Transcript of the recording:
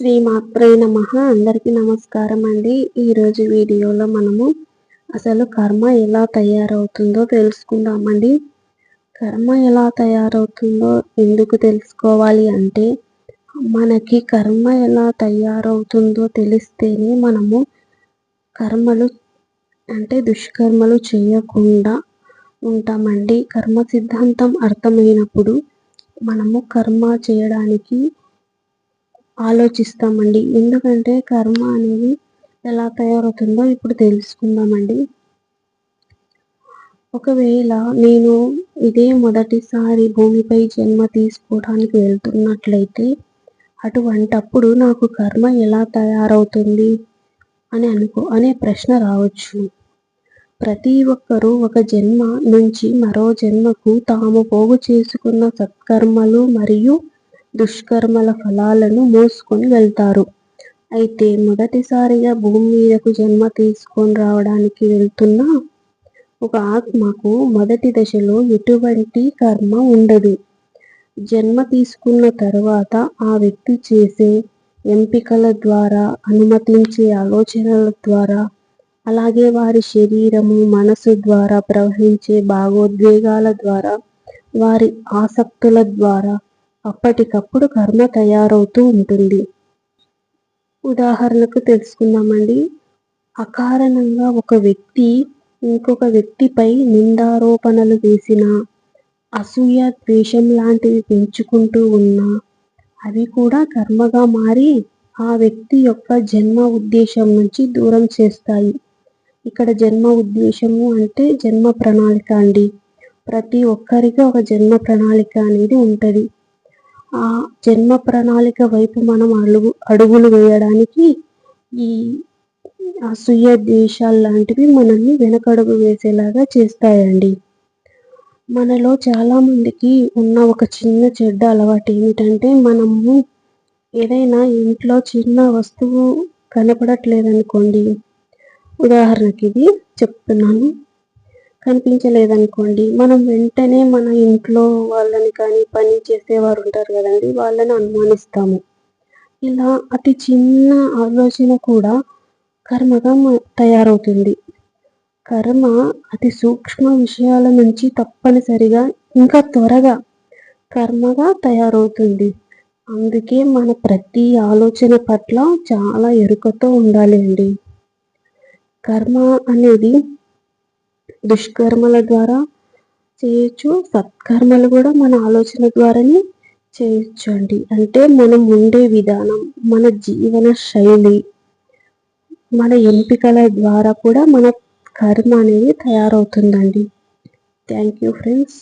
శ్రీ మాత్రే నమ. అందరికీ నమస్కారం అండి. ఈరోజు వీడియోలో మనము అసలు కర్మ ఎలా తయారవుతుందో తెలుసుకుందామండి. కర్మ ఎలా తయారవుతుందో ఎందుకు తెలుసుకోవాలి అంటే మనకి కర్మ ఎలా తయారవుతుందో తెలిస్తేనే మనము కర్మలు అంటే దుష్కర్మలు చేయకుండా ఉంటామండి. కర్మ సిద్ధాంతం అర్థమైనప్పుడు మనము కర్మ చేయడానికి ఆలోచిస్తామండి. ఎందుకంటే కర్మ అనేది ఎలా తయారవుతుందో ఇప్పుడు తెలుసుకుందామండి. ఒకవేళ నేను ఇదే మొదటిసారి భూమిపై జన్మ తీసుకోవడానికి వెళ్తున్నట్లయితే అటువంటప్పుడు నాకు కర్మ ఎలా తయారవుతుంది అని అనుకో అనే ప్రశ్న రావచ్చు. ప్రతి ఒక్కరూ ఒక జన్మ నుంచి మరో జన్మకు తాము పోగు చేసుకున్న సత్కర్మలు మరియు దుష్కర్మల ఫలాలను మోసుకొని వెళ్తారు. అయితే మొదటిసారిగా భూమి మీదకు జన్మ తీసుకొని రావడానికి వెళ్తున్న ఒక ఆత్మకు మొదటి దశలో ఎటువంటి కర్మ ఉండదు. జన్మ తీసుకున్న తర్వాత ఆ వ్యక్తి చేసే ఎంపికల ద్వారా అనుమతించే ఆలోచనల ద్వారా అలాగే వారి శరీరము మనసు ద్వారా ప్రవహించే భావోద్వేగాల ద్వారా వారి ఆసక్తుల ద్వారా అప్పటికప్పుడు కర్మ తయారవుతూ ఉంటుంది. ఉదాహరణకు తెలుసుకుందామండి. అకారణంగా ఒక వ్యక్తి ఇంకొక వ్యక్తిపై నిందారోపణలు వేసిన అసూయ ద్వేషం లాంటివి పెంచుకుంటూ ఉన్నా అవి కూడా కర్మగా మారి ఆ వ్యక్తి యొక్క జన్మ ఉద్దేశం నుంచి దూరం చేస్తాయి. ఇక్కడ జన్మ ఉద్దేశము అంటే జన్మ ప్రణాళిక అండి. ప్రతి ఒక్కరికి ఒక జన్మ ప్రణాళిక అనేది ఉంటుంది. ఆ జన్మ ప్రణాళిక వైపు మనం అడుగు అడుగులు వేయడానికి ఈ అసూయ ద్వేషాలు లాంటివి మనల్ని వెనకడుగు వేసేలాగా చేస్తాయండి. మనలో చాలామందికి ఉన్న ఒక చిన్న చెడ్డ అలవాటు ఏమిటంటే మనము ఏదైనా ఇంట్లో చిన్న వస్తువు కనపడట్లేదనుకోండి. ఉదాహరణకి ఇది చెప్తున్నాను. కనిపించలేదనుకోండి మనం వెంటనే మన ఇంట్లో వాళ్ళని కానీ పని చేసేవారు ఉంటారు కదండి వాళ్ళని అనుమానిస్తాము. ఇలా అతి చిన్న ఆలోచన కూడా కర్మగా తయారవుతుంది. కర్మ అతి సూక్ష్మ విషయాల నుంచి తప్పనిసరిగా ఇంకా త్వరగా కర్మగా తయారవుతుంది. అందుకే మన ప్రతి ఆలోచన పట్ల చాలా ఎరుకతో ఉండాలి అండి. కర్మ అనేది దుష్కర్మల ద్వారా చేయొచ్చు సత్కర్మలు కూడా మన ఆలోచన ద్వారానే చేయొచ్చు అండి అంటే మనం ఉండే విధానం మన జీవన శైలి మన ఎంపికల ద్వారా కూడా మన కర్మ అనేది తయారవుతుందండి. Thank you friends